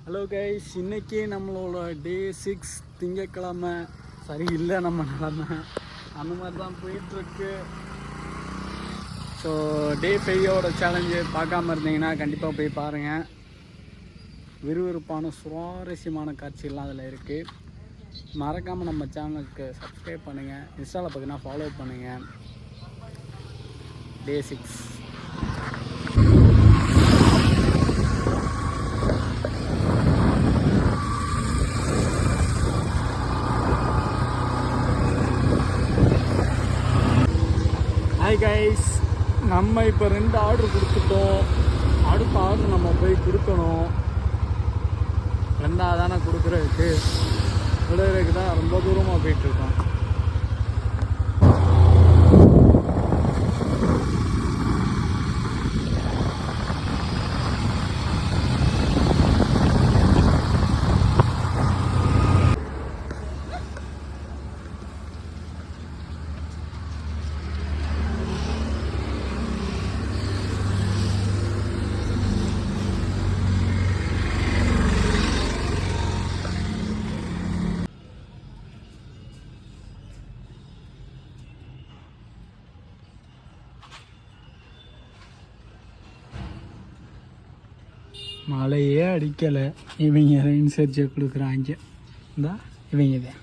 Hello guys இன்னைக்கு நம்மளோட day six திங்கக்கிழமை சரி இல்லை நம்ம நிலமை அந்த மாதிரி தான் போயிட்டுருக்கு ஸோ டே ஃபைவோட சேலஞ்சு பார்க்காம இருந்தீங்கன்னா கண்டிப்பாக போய் பாருங்கள் விறுவிறுப்பான சுவாரஸ்யமான காட்சிகள்லாம் அதில் இருக்குது மறக்காமல் நம்ம சேனலுக்கு சப்ஸ்கிரைப் பண்ணுங்கள் இன்ஸ்டாவில் பார்த்தீங்கன்னா ஃபாலோ பண்ணுங்கள் டே சிக்ஸ் ஹாய் கைஸ் நம்ம இப்போ ரெண்டு ஆர்டர் கொடுத்துட்டோம். அடுத்த ஆர்டர் நம்ம போய் கொடுக்கணும். ரெண்டாவது தானே கொடுக்குறதுக்கு. விடுறதுக்கு தான் ரொம்ப தூரமாக போயிட்டுருக்கோம் மழையே அடிக்கலை. இவங்க ரெயின் சர்ஜை கொடுக்குறாங்க. இந்தா இவங்க தான்